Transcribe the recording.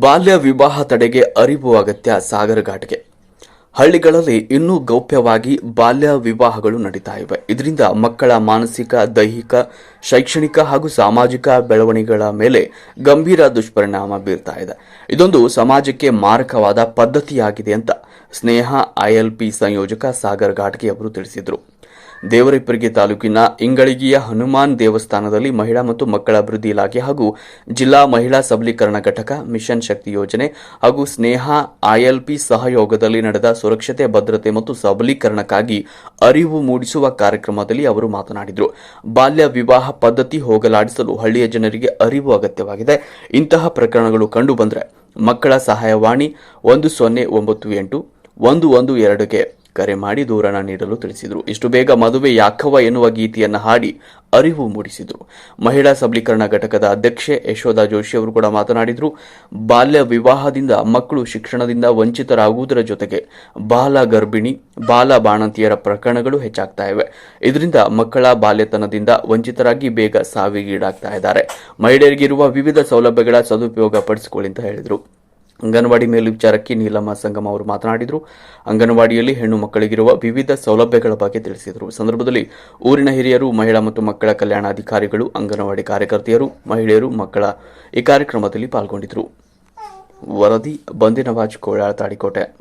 ಬಾಲ್ಯ ವಿವಾಹ ತಡೆಗೆ ಅರಿವು ಅಗತ್ಯ ಸಾಗರ ಘಾಟ್ಗೆ ಹಳ್ಳಿಗಳಲ್ಲಿ ಇನ್ನೂ ಗೌಪ್ಯವಾಗಿ ಬಾಲ್ಯ ವಿವಾಹಗಳು ನಡೀತಾ ಇವೆ. ಇದರಿಂದ ಮಕ್ಕಳ ಮಾನಸಿಕ, ದೈಹಿಕ, ಶೈಕ್ಷಣಿಕ ಹಾಗೂ ಸಾಮಾಜಿಕ ಬೆಳವಣಿಗೆಗಳ ಮೇಲೆ ಗಂಭೀರ ದುಷ್ಪರಿಣಾಮ ಬೀರ್ತಾ ಇದೆ. ಇದೊಂದು ಸಮಾಜಕ್ಕೆ ಮಾರಕವಾದ ಪದ್ಧತಿಯಾಗಿದೆ ಅಂತ ಸ್ನೇಹ ಐಎಲ್ಪಿ ಸಂಯೋಜಕ ಸಾಗರ್ ಘಾಟ್ಗೆ ಅವರು ತಿಳಿಸಿದರು. ದೇವರಿಪ್ಪರಿಗೆ ತಾಲೂಕಿನ ಇಂಗಳಿಗಿಯ ಹನುಮಾನ್ ದೇವಸ್ಥಾನದಲ್ಲಿ ಮಹಿಳಾ ಮತ್ತು ಮಕ್ಕಳ ಅಭಿವೃದ್ಧಿ ಇಲಾಖೆ ಹಾಗೂ ಜಿಲ್ಲಾ ಮಹಿಳಾ ಸಬಲೀಕರಣ ಘಟಕ ಮಿಷನ್ ಶಕ್ತಿ ಯೋಜನೆ ಹಾಗೂ ಸ್ನೇಹ ಐಎಲ್ಪಿ ಸಹಯೋಗದಲ್ಲಿ ನಡೆದ ಸುರಕ್ಷತೆ, ಭದ್ರತೆ ಮತ್ತು ಸಬಲೀಕರಣಕ್ಕಾಗಿ ಅರಿವು ಮೂಡಿಸುವ ಕಾರ್ಯಕ್ರಮದಲ್ಲಿ ಅವರು ಮಾತನಾಡಿದರು. ಬಾಲ್ಯ ವಿವಾಹ ಪದ್ಧತಿ ಹೋಗಲಾಡಿಸಲು ಹಳ್ಳಿಯ ಜನರಿಗೆ ಅರಿವು ಅಗತ್ಯವಾಗಿದೆ. ಇಂತಹ ಪ್ರಕರಣಗಳು ಕಂಡುಬಂದರೆ ಮಕ್ಕಳ ಸಹಾಯವಾಣಿ ಒಂದು ಸೊನ್ನೆ ಒಂಬತ್ತು ಎಂಟು ಒಂದು ಒಂದು ಎರಡುಗೆ ಕರೆ ಮಾಡಿ ದೂರನ ನೀಡಲು ತಿಳಿಸಿದರು. ಇಷ್ಟು ಬೇಗ ಮದುವೆ ಯಾಕವ ಎನ್ನುವ ಗೀತೆಯನ್ನು ಹಾಡಿ ಅರಿವು ಮೂಡಿಸಿದರು. ಮಹಿಳಾ ಸಬಲೀಕರಣ ಘಟಕದ ಅಧ್ಯಕ್ಷೆ ಯಶೋಧ ಜೋಶಿ ಅವರು ಕೂಡ ಮಾತನಾಡಿದರು, ಬಾಲ್ಯ ವಿವಾಹದಿಂದ ಮಕ್ಕಳು ಶಿಕ್ಷಣದಿಂದ ವಂಚಿತರಾಗುವುದರ ಜೊತೆಗೆ ಬಾಲ ಗರ್ಭಿಣಿ, ಬಾಲ ಬಾಣಂತಿಯರ ಪ್ರಕರಣಗಳು ಹೆಚ್ಚಾಗ್ತಾ ಇವೆ. ಇದರಿಂದ ಮಕ್ಕಳ ಬಾಲ್ಯತನದಿಂದ ವಂಚಿತರಾಗಿ ಬೇಗ ಸಾವಿಗೀಡಾಗ್ತಾ ಇದ್ದಾರೆ. ಮಹಿಳೆಯರಿಗಿರುವ ವಿವಿಧ ಸೌಲಭ್ಯಗಳ ಸದುಪಯೋಗ ಪಡಿಸಿಕೊಳ್ಳಿ ಅಂತ ಹೇಳಿದರು. ಅಂಗನವಾಡಿ ಮೇಲ್ವಿಚಾರಕಿ ನೀಲಮ್ಮ ಸಂಗಮ ಅವರು ಮಾತನಾಡಿದರು. ಅಂಗನವಾಡಿಯಲ್ಲಿ ಹೆಣ್ಣು ಮಕ್ಕಳಿಗಿರುವ ವಿವಿಧ ಸೌಲಭ್ಯಗಳ ಬಗ್ಗೆ ತಿಳಿಸಿದರು. ಸಂದರ್ಭದಲ್ಲಿ ಊರಿನ ಹಿರಿಯರು, ಮಹಿಳಾ ಮತ್ತು ಮಕ್ಕಳ ಕಲ್ಯಾಣ ಅಧಿಕಾರಿಗಳು ಅಂಗನವಾಡಿ ಕಾರ್ಯಕರ್ತೆಯರು, ಮಹಿಳೆಯರು, ಮಕ್ಕಳ ಈ ಕಾರ್ಯಕ್ರಮದಲ್ಲಿ ಪಾಲ್ಗೊಂಡಿದ್ದರು. ವರದಿ ಬಂದಿನವಾಜ್ ಕೋಳಾಳ ತಾಡಿಕೋಟೆ.